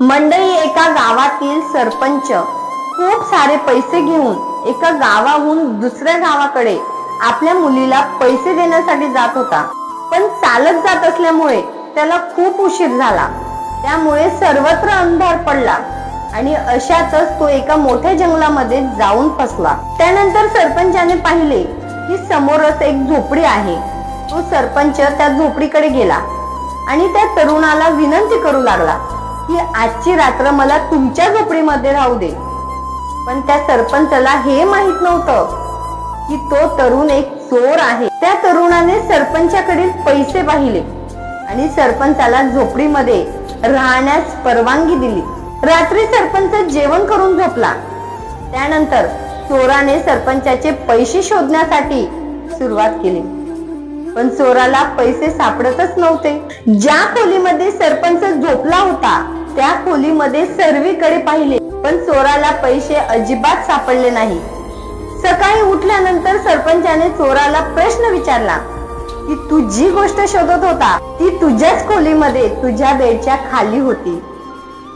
मंडळी एका गावातील सरपंच खूप सारे पैसे घेऊन एका गावाहून दुसऱ्या गावाकडे आपल्या मुलीला पैसे देण्यासाठी जात होता. पण चालत जात असल्यामुळे त्याला खूप उशीर झाला. त्यामुळे सर्वत्र अंधार पडला आणि अशातच तो एका मोठ्या जंगलामध्ये जाऊन फसला. त्यानंतर सरपंचाने पाहिले की समोरच एक झोपडी आहे. तो सरपंच त्या झोपडीकडे गेला आणि त्या तरुणाला विनंती करू लागला. की आजची रात्र मला तुमच्या झोपडीमध्ये राहू दे. पण त्या सरपंचाला हे माहीत नव्हतं की तो तरुण एक चोर आहे. त्या तरुणाने सरपंचाकडील पैसे पाहिले आणि सरपंचाला झोपडीमध्ये राहण्यास परवानगी दिली. रात्री सरपंच जेवण करून झोपला. त्यानंतर चोराने सरपंचाचे पैसे शोधण्यासाठी सुरुवात केली. पण चोराला पैसे सापडतच नव्हते. ज्या खोलीमध्ये सरपंच त्या खोलीमध्ये सर्वीकडे पाहिले पण चोराला पैसे अजिबात सापडले नाही. सकाळी उठल्यानंतर सरपंचाने चोराला प्रश्न विचारला की तू जी गोष्ट शोधत होता? ती तुझ्याच खोलीमध्ये तुझ्या बेडच्या खाली होती.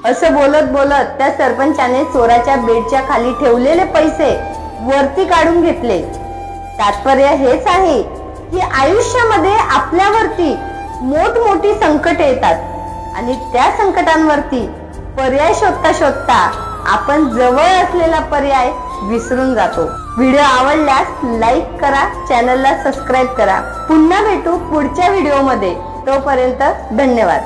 असं बोलत बोलत त्या सरपंचाने चोराच्या बेडच्या खाली ठेवलेले पैसे वरती काढून घेतले. तात्पर्य हेच आहे की आयुष्यामध्ये आपल्यावरती मोठमोठी संकटे येतात. आणि त्या संकटांवरती पर्याय शोधता शोधता आपण जवळ असलेला पर्याय विसरून जातो. व्हिडिओ आवडल्यास लाईक करा चॅनलला सबस्क्राईब करा. पुन्हा भेटू पुढच्या व्हिडिओमध्ये. तोपर्यंत धन्यवाद.